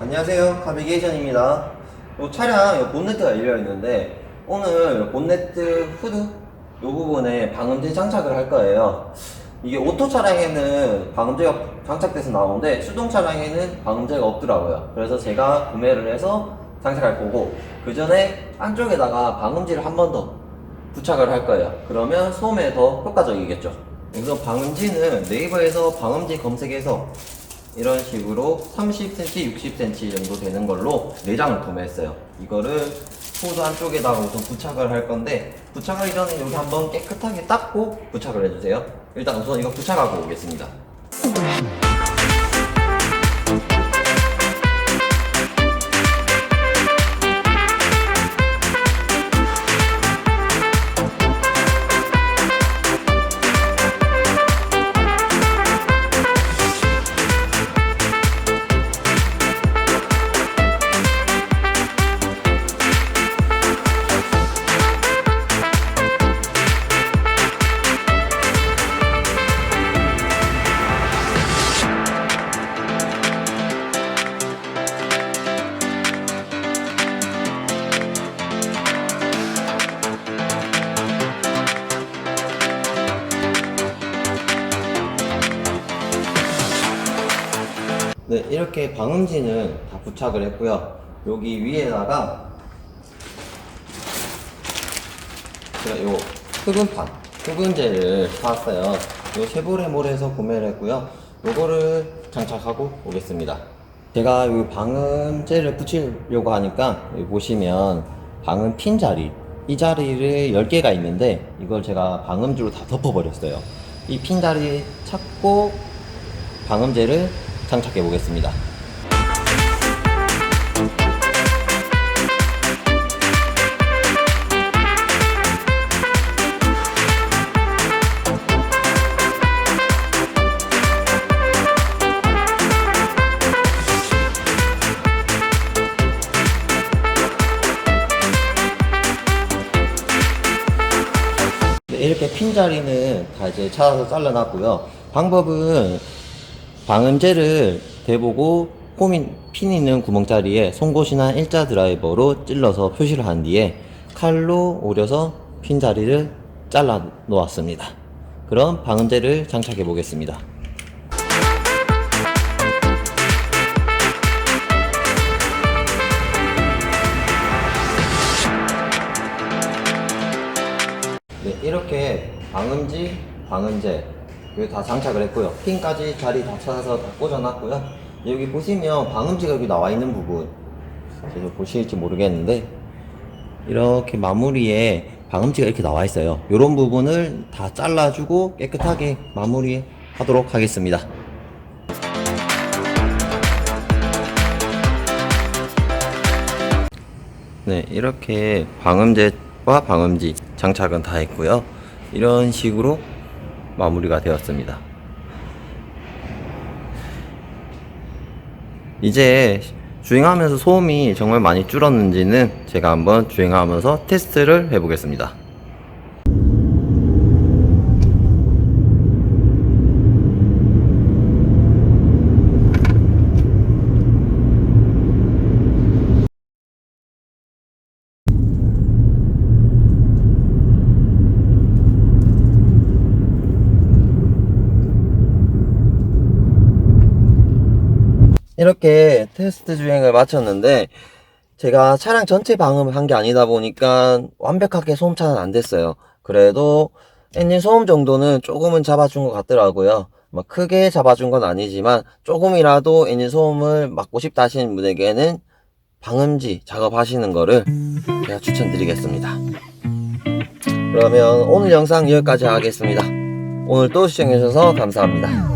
안녕하세요. 카비게이션입니다. 이 차량 요 본네트가 열려 있는데 오늘 본네트 후드 요 부분에 방음제 장착을 할 거예요. 이게 오토 차량에는 방음제가 장착돼서 나오는데 수동 차량에는 방음제가 없더라고요. 그래서 제가 구매를 해서 장착할 거고 그 전에 안쪽에다가 방음지를 한 번 더 부착을 할 거예요. 그러면 소음에 더 효과적이겠죠 우선 방음지는 네이버에서 방음지 검색해서 이런 식으로 30cm, 60cm 정도 되는 걸로 4장을 구매했어요. 이거를 후드 한쪽에다가 우선 부착을 할 건데 부착하기 전에 여기 한번 깨끗하게 닦고 부착을 해주세요. 일단 우선 이거 부착하고 오겠습니다. 네, 이렇게 방음지는 다 부착을 했고요. 여기 위에다가 제가 요 흡음판, 흡음제를 사왔어요. 요 쉐보레몰에서 구매를 했고요. 요거를 장착하고 오겠습니다. 제가 요 방음제를 붙이려고 하니까 보시면 방음 핀 자리, 이 자리를 10개가 있는데 이걸 제가 방음주로 다 덮어버렸어요. 이 핀 자리 찾고 방음제를 장착해 보겠습니다. 네, 이렇게 핀 자리는 다 이제 찾아서 잘라놨고요. 방법은 방음제를 대보고 홈인 핀 있는 구멍 자리에 송곳이나 일자 드라이버로 찔러서 표시를 한 뒤에 칼로 오려서 핀 자리를 잘라 놓았습니다. 그럼 방음제를 장착해 보겠습니다. 네, 이렇게 방음지, 방음제 여기 다 장착을 했고요. 핀까지 자리 다 찾아서 다 꽂아놨고요. 여기 보시면 방음지가 여기 나와 있는 부분 제가 보실지 모르겠는데 이렇게 마무리에 방음지가 이렇게 나와 있어요. 이런 부분을 다 잘라주고 깨끗하게 마무리 하도록 하겠습니다. 네, 이렇게 방음제와 방음지 장착은 다 했고요. 이런 식으로 마무리가 되었습니다. 이제 주행하면서 소음이 정말 많이 줄었는지는 제가 한번 주행하면서 테스트를 해보겠습니다. 이렇게 테스트 주행을 마쳤는데 제가 차량 전체 방음을 한 게 아니다 보니까 완벽하게 소음 차는 안 됐어요. 그래도 엔진 소음 정도는 조금은 잡아준 것 같더라고요. 뭐 크게 잡아준 건 아니지만 조금이라도 엔진 소음을 막고 싶다 하시는 분에게는 방음지 작업하시는 거를 제가 추천드리겠습니다. 그러면 오늘 영상 여기까지 하겠습니다. 오늘 또 시청해주셔서 감사합니다.